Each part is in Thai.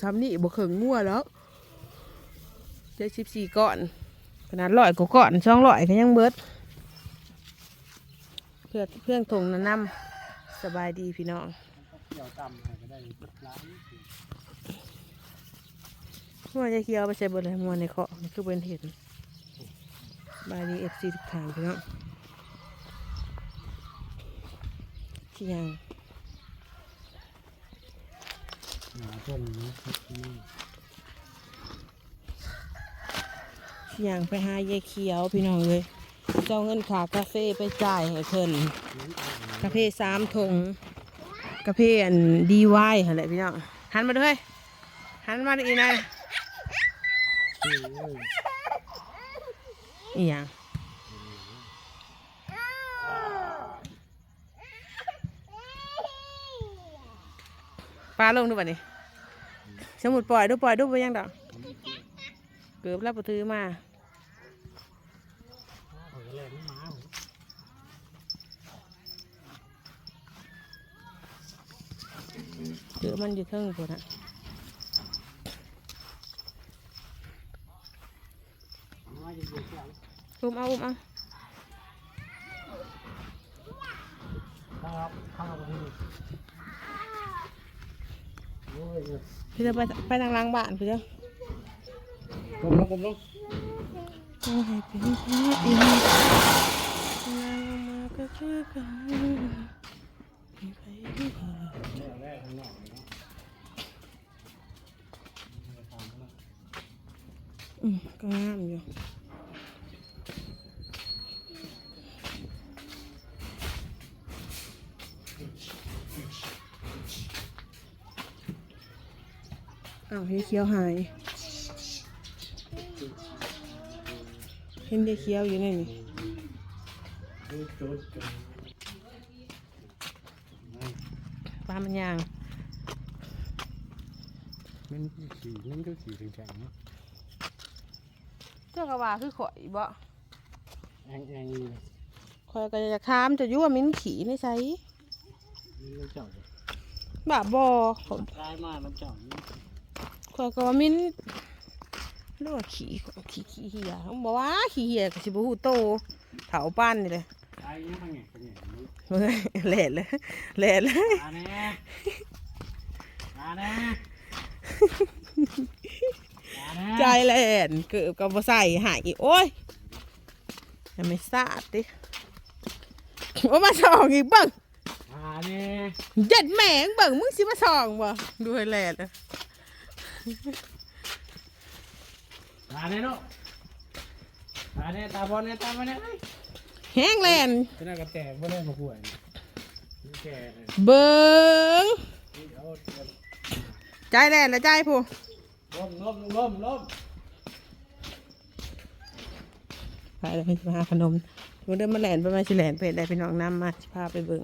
ซ้ำนี่บ่เขิงงัวแล้วเจ็ดสิบสี่ก้อนขนาดร้อยกว่าก้อนช่องร้อยก็ยังเบิด เพื่อเพื่อนทงนะนำสบายดีพี่น้องเกี่ยวด้เปิดร้านมัวจะเคี้ยวไปใส่บดเลยมัวในเคาะมันคือเป็นเห็ดบายดีเอฟซีทุกทางพี่น้องที่ยัง หนาต้นนี้ที่ยังไปหายายเขียวพี่น้องเลยเจ้าเงินขากาแฟไปจ่ายให้เพิ่นกาแฟสามถุงกาแฟอันดีไวอะไรพี่น้องหันมาด้วยหันมาอีกนะอีหยังปลาลงดูบ่นี่ สมุดปล่อยดูปล่อยดูไปยังดอกเกือบแล้วปถือมาเกือบมันอยู่เทิงพุ่อะหมาเยอะๆแล้วอุ้มเอาอุ้มเอาครับข้าวไปดู พี่จะไปไปทางหล้างบ้านพี่จะกลมลงกลมลงโอ้ยเป็นแค่อีกนางมาก็คือกันมีไปดีกว่าแม่แม่ข้างนอกเนาะอืมก็งามอยู่ อ้าวเฮ้ยเคี้ยวหาย เห็นเด็กเคี้ยวอยู่ในนี่จุดจุดจุดปลามันยาง มันสีมันก็สีแข็งๆเนาะเจ้ากะว่าคือข่อยบ่แองแองนี่เลยข่อยก็จะถามจะอยู่ว่ามิ้นขี่ในไสนี่มันเจาะเลยบ้าบ่ข่อยกลายมามันเจาะนี่ ขอยก็ว่ามิ้นรือว่าขี่ขี่ขี่เหี้ยเขาบอกว่าขี่เหี้ยก็สิบ่ฮู้โตเถาป้านนี่เลยกลายยังไงเป็นไงนี่เฮ้ยแหล่เลยแหล่เลยมาแน่มาแน่มาแน่ใจแหล่นเกือบกับบ่ใส่หายอีกโอ้ยยังไม่สาดดิว่ามาส่องอีกเบิ่งมาแน่เจ็ดแหมงเบิ่งมึงสิมาส่องบ่ดูให้แหล่เลย มาแน่ลูกมาแน่ตาบอลแน่ตาบอลแน่แห้งแลนจะน่ากระแตกไม่ได้มาป่วยนี่แกเลยเบิ่งนี่เดี๋ยวใจแลนแล้วใจผู้ล้มล้มล้มล้มไปแล้วไปหาขนมมันเดินมาแหลนไปมาสิแหลนไปได้ไปน้องน้ำมาสิพาไปเบิ่ง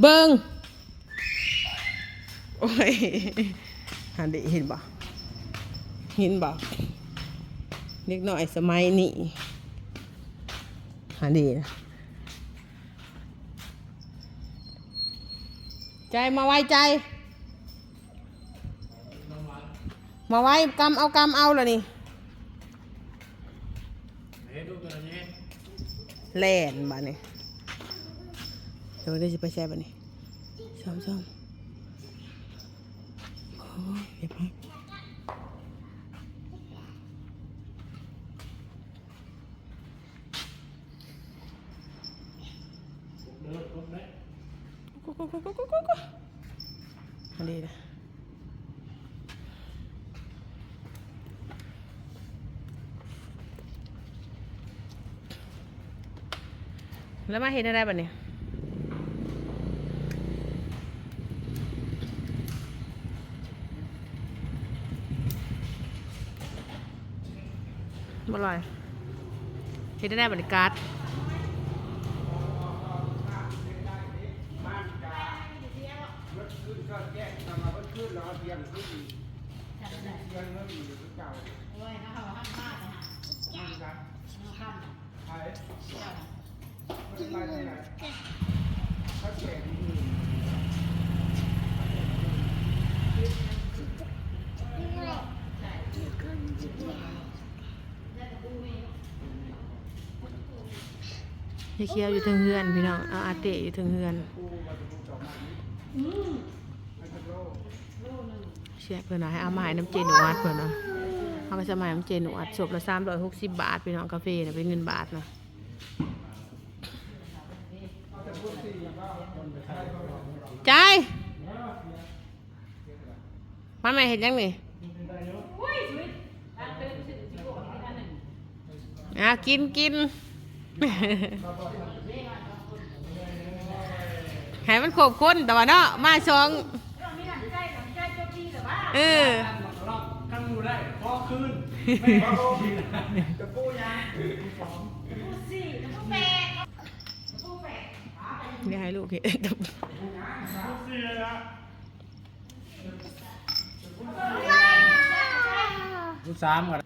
เบิ่ง โอ้ยหันดิเห็นบ่เห็นบ่เล็กน้อยสมัยนี้หันดินะใจมาไว้ใจ มาไว้กำเอากำเอาเลยนี่เฮ้ยดูตัวนี้แล่นบ้านี่เดี๋ยวได้จะไปแช่บ้านี่ซ้อมซ้อมโอ้ย เดี๋ยวพักเดินล้มเลยกุ๊กกุ๊กกุ๊กกุ๊กกุ๊กกุ๊กอันนี้นะแล้วมาเห็นอะไรบ้างเนี่ย บ่ลอยเห็นได้บรรยากาศเยายเคียวอยู่เทางเฮือนพี่น้องเอาอาเตะอยู่เทางเฮือนเชียเพื่อนเอาให้เอามาให้น้ำเจนหนวดเพื่อนเนาะเอาก็จะมาให้น้ำเจนหนวดศพละสามร้อยหกสิบบาทพี่น้องกาแฟเนี่ยเป็นเงินบาทเนาะใจมาแม่เห็นยังนี่อะกินกิน ให้มันครบคนแต่ว่าเนาะมาสองเออรอบข้างดูได้พอคืนไม่พอคืนจะปูยังเดี๋ยวให้ลูกเห็นเสียละลูกสามก่อน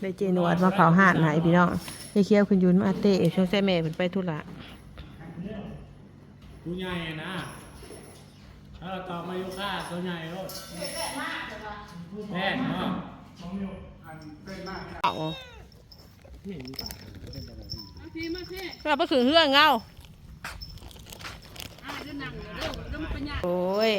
ได้เจนวดมาเผาห่านใหายพี่น้อง ยายเคียวคุณยุนมาเตะช่วงแซ่แม่เพิ่นไปธุระตัวใหญ่นะถ้าเราตอบมายุค่าตัวใหญ่รถแม่เนาะเอาเราไปถึงเฮือนเงาโอ้ย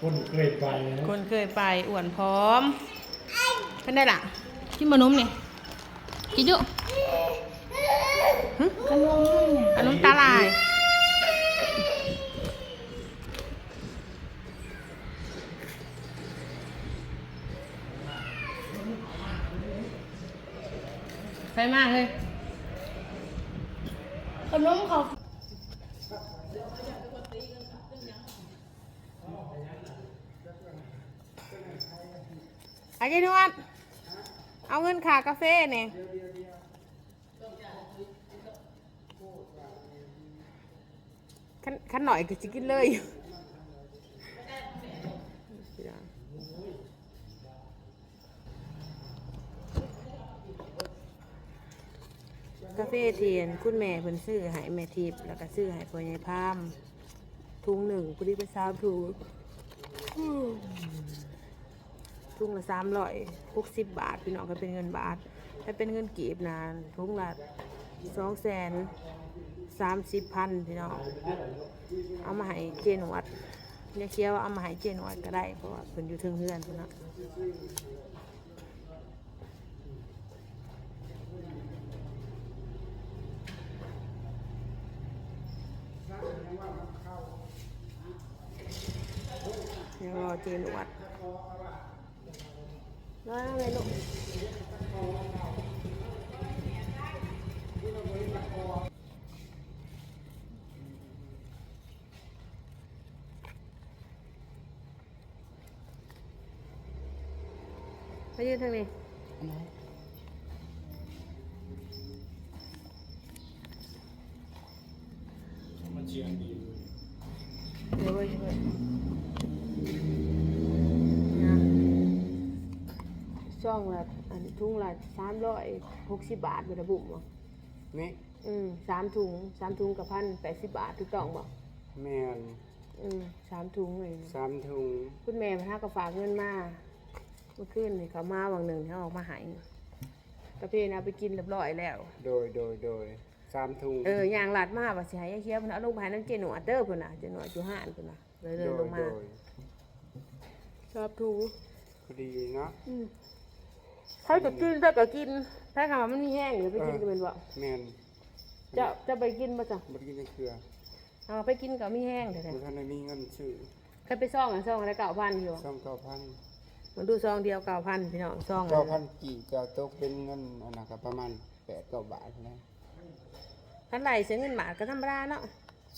คนเคยไปนะคนเคยไปอ้วนพร้อมเป็นได้ล่ะกินบะนมนี่กินอยู่หึ ขนมตาลายไปมากเลยขนมเขาอาจารย์นวดเอาเงินค่ากาแฟเนี่ย ขันขันหน่อยก็จะกินเลยกาแฟเทียนคุณแม่เพิ่นซื้อให้แม่ทิพย์แล้วก็ซื้อให้พ่อใหญ่พามถุงหนึ่งพุทธิไปสามถุงอืมถุงละสามร้อยหกสิบบาท พี่น้องก็เป็นเงินบาท ถ้าเป็นเงินกีบนานถุงละสองแสน สามสิบพันพี่น้องเอามาให้เจนวัดเนี่ยเคี้ยวเอามาให้เจนวัดก็ได้เพราะว่าเพิ่นอยู่ทึงเฮือนพุ่นเนาะเดี๋ยวรอเจนวัดแล้วไงลูก ไปยืนทางนี้มันเชียงดีเดี๋ยวไว้ช่วยนะช่องละอันทุ่งละสามร้อยหกสิบบาทเป็นระบุบ่นี่อืมสามถุงสามถุงกับพันแปดสิบบาทถูกต้องบ่แมนอืมสามถุงเลยสามถุงคุณแม่พระก็ฝากเงินมา เมื่อคืนนี่เขามาวังหนึ่งเขาออกมาใหายกระเพนเอาไปกินเรียบร้อยแล้ว โดยโดยโดยสามถุงเออย่างหลัดมาว่าสิให้ยายเคี้ยวเพิ่นเอาลงไปให้น้ำเจหนวดเด้อเพิ่นน่ะเจหนวดอยู่ห้านเพิ่นน่ะเลยเลยโดลยงโดมายชอบถุงพอดีเนาะอืมเขาจะกินถ้าก็กินถ้าคำว่ามันมีแห้งเดี๋ยวไปกินก็เป็นบ่แมนจะจะไปกินบ่จ้ะบัดกินจังเคือเอาไปกินก็มีแห้งแท้บุท่านได้มีเงินซื้อๆเคยไปซ่องอะซ่องละเก้าพันอยู่สองเก้าพัน มันดูซองเดียวเก้าพันพี่น้องซองเก้าพันกี่ก็ตกเป็นเงินอันนั้นก็ประมาณแปดเก้าบาทนะคันไหลเสียเงินบาทก็ธรรมดาเนาะ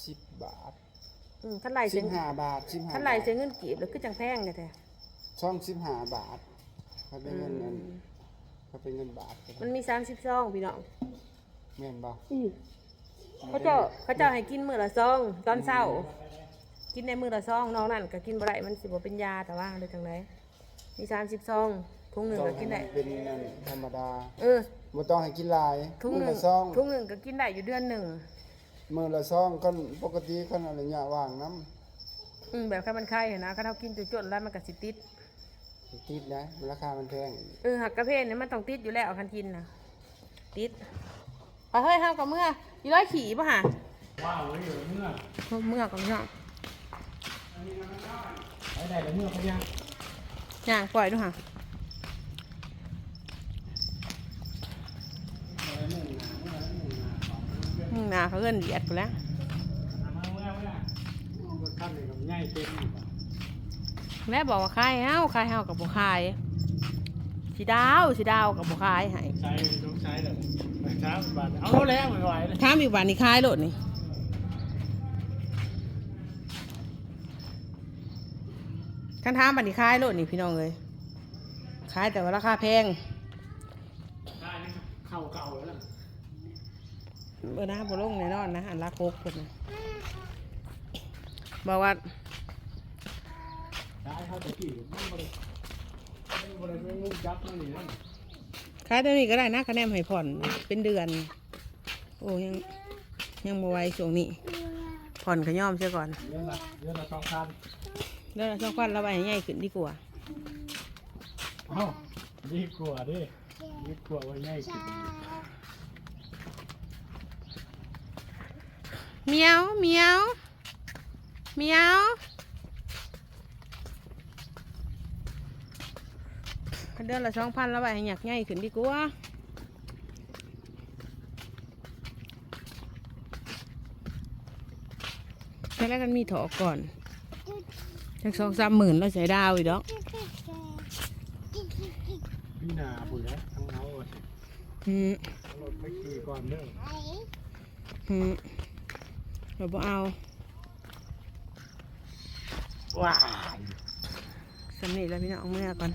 สิบบาทอืมคันไหลสิเสียบห้าบาทสิบห้าคันไหลเสียเงินกีบแล้วคือจังแพงแท้ช่องสิบห้าบาทเขาเป็นเงินนั้นเขาเป็นเงินบาทๆมันมีสามสิบซองพี่น้องแม่นบ่เขาเจ้าเขาเจ้าให้กินมื้อละซองตอนเช้า กินในมื้อละซองนอกนั้นก็กินบ่ได้มันสิบ่เป็นยาแต่ว่าเลยจังได มีสามสิบซองถุงหนึ่งก็กินได้ เป็นเงินธรรมดาเออบ่ต้องให้กินหลายถุงหมื้อนึ่งละซองถุงหนึ่งก็กินได้อยู่เดือนหนึ่งมื้อละซองกันปกติคันอะไรเนี่ยว่างน้ำอืมแบบข้ามันไข่นะถ้าเรากินจนๆแล้วมันก็สิติดติดนะราคามันแพงเออหักกระเพาะเนี่ยมันต้องติดอยู่แล้วคันกินนะติดไปเฮ้ยห้ามกับเมื่ออีร้อยขี่ป่ะฮะว้าวเดี๋ยวเมื่อเมื่อกับเมื่อไปได้แล้วเมื่อเขายัง ย่างปล่อยดูฮะเมื่อหนึ่นาเมื่อหนึ่งหนาเงินเดียดไปแล้วมาเมื่อเมื่อรถขั้นหนึ่งกับอกว่าคายเฮาคายเฮากับบุคายสีดาวสีดาวกับบุคายให้ใช้ต้องใช้เลยใช้าบ้านเอาแล้วไม่ไหวเลยถามอีกวันนี้คายโลดนี่ คันถามบันนี้คายโลดนี่พี่น้องเลยคายแต่ว่าราคาแพงได้นี่เข้าเก่าแล้วเบอร์หน้าบลงแน่นอนนะอันละโคกคนนะบอกว่าได้เข้าตะกี้มันบริมันบริไม่งุ้มจับมันนี่นั่นคายตัวนี้ก็ได้นะคะแนนให้ผ่อนเป็นเดือน โอ้ยังยังมาไวช่วงนี้ ผ่อนขย่อมเสียก่อนเดือนละเดือนละสองพัน แล้วเราช่องควันเราไปให้ใหญ่ขึ้นดีกว่าเอ้าดีกว่าดิดีกว่าไว้ง่ายกินเมียวเมียวเมียวเดือนละสองพันเราไปให้หยักใหญ่ขึ้นดีกว่าแรกๆกันมีถอก่อน จากสองสามหมื่นเราใช้ดาวอีกดอกพี่นาปุ๋ยแล้วทั้งเอาอะสิอืมเอารถไปขี่ก่อนเด้ออืมเราบ่เอาว้าวสำนีแล้วพี่น้องเอาเมื่อก่อน